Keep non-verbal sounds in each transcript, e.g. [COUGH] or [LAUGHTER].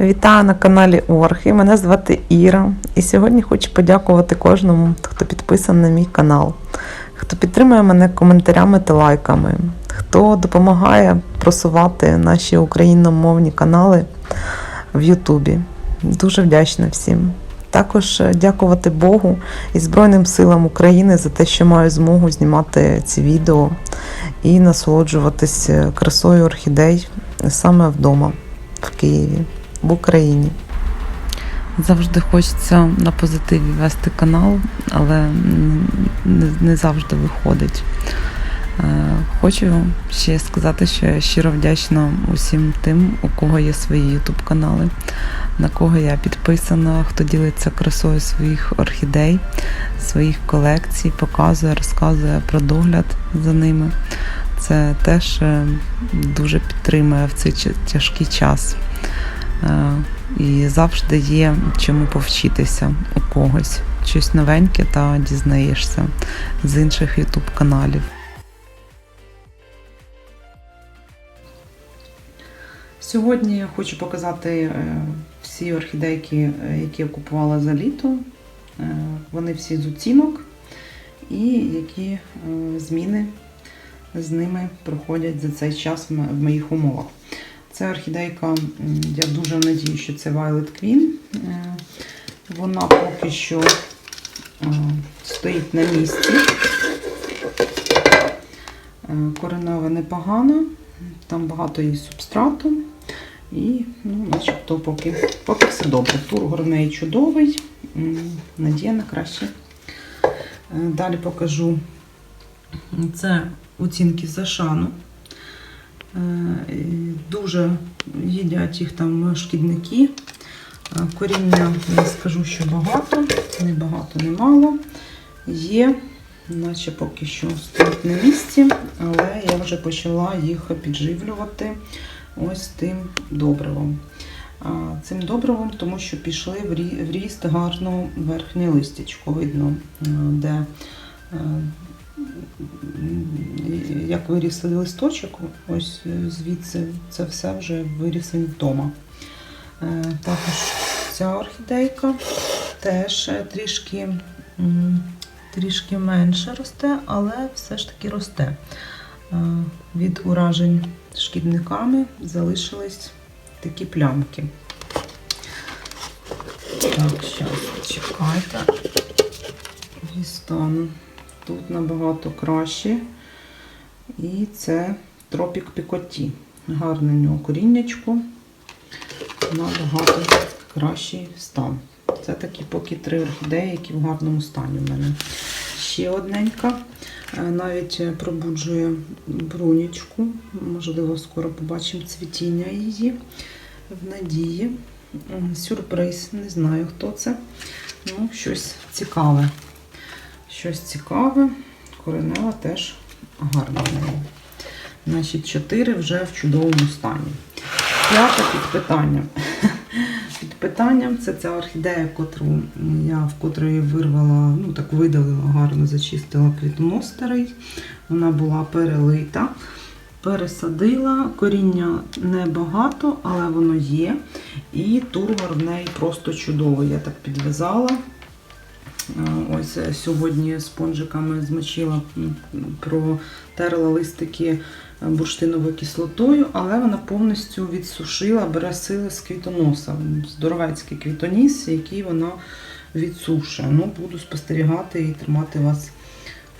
Вітаю на каналі Орхи. Мене звати Іра. І сьогодні хочу подякувати кожному, хто підписаний на мій канал, хто підтримує мене коментарями та лайками, хто допомагає просувати наші україномовні канали в Ютубі. Дуже вдячна всім. Також е, дякувати Богу і Збройним силам України за те, що маю змогу знімати ці відео і насолоджуватись е, красою орхідей саме вдома, в Києві, в Україні. Завжди хочеться на позитиві вести канал, але не, завжди виходить. Е, Хочу ще сказати, що я щиро вдячна усім тим, у кого є свої ютуб канали, на кого я підписана, хто ділиться красою своїх орхідей, своїх колекцій, показує, розказує про догляд за ними. Це теж е, дуже підтримує в цей тяжкий час. Е, І завжди є чому повчитися у когось. Щось новеньке та дізнаєшся з інших ютуб каналів. Сьогодні я хочу показати е, всі орхідейки, е, які я купувала за літо. Вони всі з оцінок і які зміни з ними проходять за цей час в моїх умовах. Це орхідейка, я дуже надію, що це Violet Queen. Е, Вона поки що е, стоїть на місці. Е, Коренева непогана, там багато її субстрату. І, ну, начебто, поки, поки все добре. Тургор в неї чудовий, надія на краще. Далі покажу. Це оцінки за шану. Е, Дуже їдять їх там шкідники. Е, Коріння, я скажу, що багато, не багато, не мало. Є, наче поки що стоїть на місці, але я вже почала їх підживлювати ось тим добривом. Цим добривом, тому що пішли в ріст гарно верхнє листячко. Видно, е, де як виріс листочок, ось е, звідси це все вже вирісень вдома. Е, Також ця орхідейка теж е, трішки, трішки менше росте, але все ж таки росте. Від уражень шкідниками залишились такі плямки. Так, зараз чекайте. Дістану. Тут набагато краще. І це тропік пікоті. Гарне в нього коріннячко. Набагато кращий стан. Це такі поки три орхідеї, які в гарному стані в мене. Ще одненька. Е, Навіть е, пробуджує брунічку. Можливо, скоро побачимо цвітіння її в надії. Сюрприз, не знаю, хто це. Ну, щось цікаве. Щось цікаве. Коренева теж гарна. Значить, 4 вже в чудовому стані. П'ята під [LAUGHS] питанням. Під питанням це ця орхідея, котру я в котрої вирвала, ну так видалила, гарно зачистила квітонос старий. Вона була перелита. Пересадила, коріння небагато, але воно є. І тургор в неї просто чудовий. Я так підв'язала. Е, Ось е, сьогодні спонжиками змочила, протерла листики е, бурштиновою кислотою, але вона повністю відсушила, бере з квітоноса. Здоровецький квітоніс, який вона відсушує. Ну, буду спостерігати і тримати вас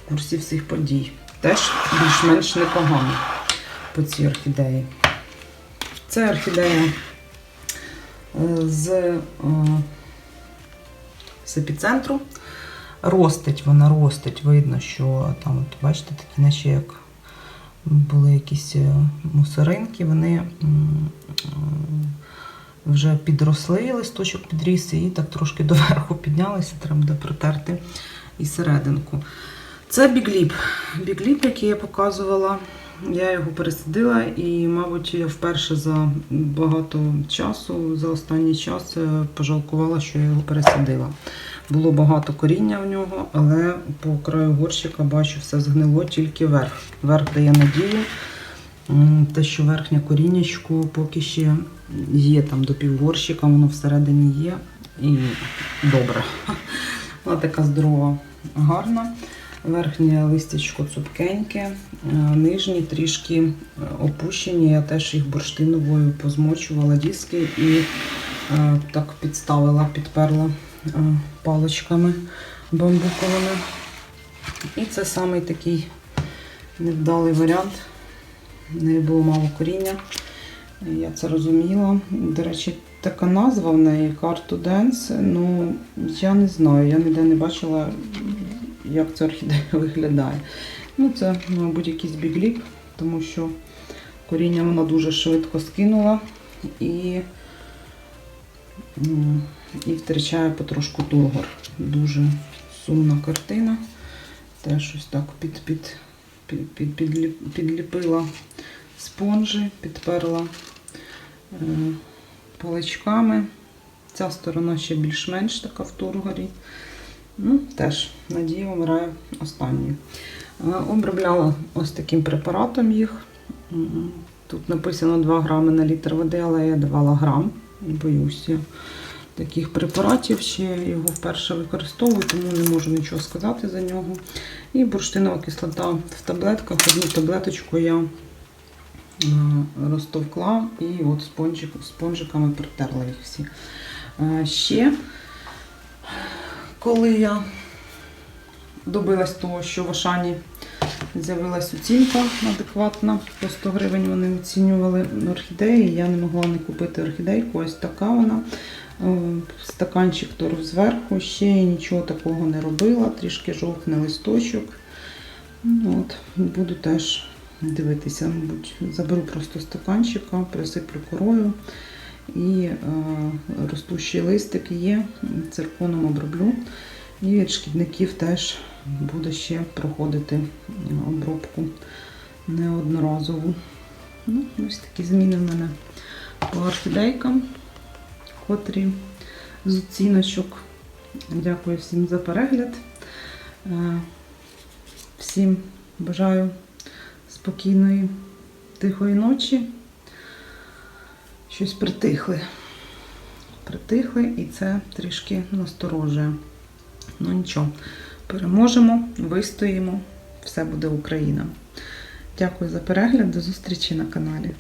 в курсі всіх подій. Теж більш-менш непогано по цій орхідеї. Це орхідея з, з епіцентру. Ростить вона ростить, видно, що там, от, бачите, такі наче як були якісь е, мусоринки, вони е, вже підросли, листочок підріс і так трошки доверху піднялися, треба буде протерти і серединку. Це бігліп. Бігліп, який я показувала, я його пересадила і, мабуть, я вперше за багато часу, за останній час е, пожалкувала, що я його пересадила. Було багато коріння в нього, але по краю горщика бачу, все згнило тільки верх. Верх дає надію Те, що верхнє коріннячко поки ще є там до півгорщика, воно всередині є і добре. Вона така здорова, гарна. Верхнє листячко цупкеньке, е, нижні трішки е, опущені. Я теж їх бурштиновою позмочувала диски і е, так підставила, підперла паличками бамбуковими. І це самий такий невдалий варіант. В неї було мало коріння. Я це розуміла. До речі, така назва в неї Carto Dance. Ну, я не знаю, я ніде не бачила, як ця орхідея [LAUGHS] виглядає. Ну, це, мабуть, якийсь бігліп, тому що коріння вона дуже швидко скинула і, і втрачає потрошку тургор. Дуже сумна картина. Теж щось так під, під, під, під, підліп- підліпила спонжі, підперла е, паличками. Ця сторона ще більш-менш така в тургорі. Ну, теж, надія вмирає останньою. Е, Обробляла ось таким препаратом їх. Тут написано 2 грами на літр води, але я давала грам. Боюся таких препаратів. Ще його вперше використовую, тому не можу нічого сказати за нього. І бурштинова кислота в таблетках. Одну таблеточку я е, розтовкла і от спонжик, спонжиками протерла їх всі. Е, Ще, коли я добилась того, що в Ашані з'явилась оцінка адекватна, по 100 гривень вони оцінювали орхідеї, я не могла не купити орхідейку, ось така вона. Е, Стаканчик торф зверху, ще нічого такого не робила, трішки жовтний листочок. Ну, От, буду теж дивитися, мабуть, заберу просто стаканчика, присиплю корою і е, ростущий листик є, цирконом оброблю. І від шкідників теж буде ще проходити обробку неодноразову. Ну, ось такі зміни в мене по орхідейкам, котрі з оціночок. Дякую всім за перегляд. Е, Всім бажаю спокійної, тихої ночі. Щось притихли. Притихли і це трішки насторожує. Ну нічого, переможемо, вистоїмо, все буде Україна. Дякую за перегляд, до зустрічі на каналі.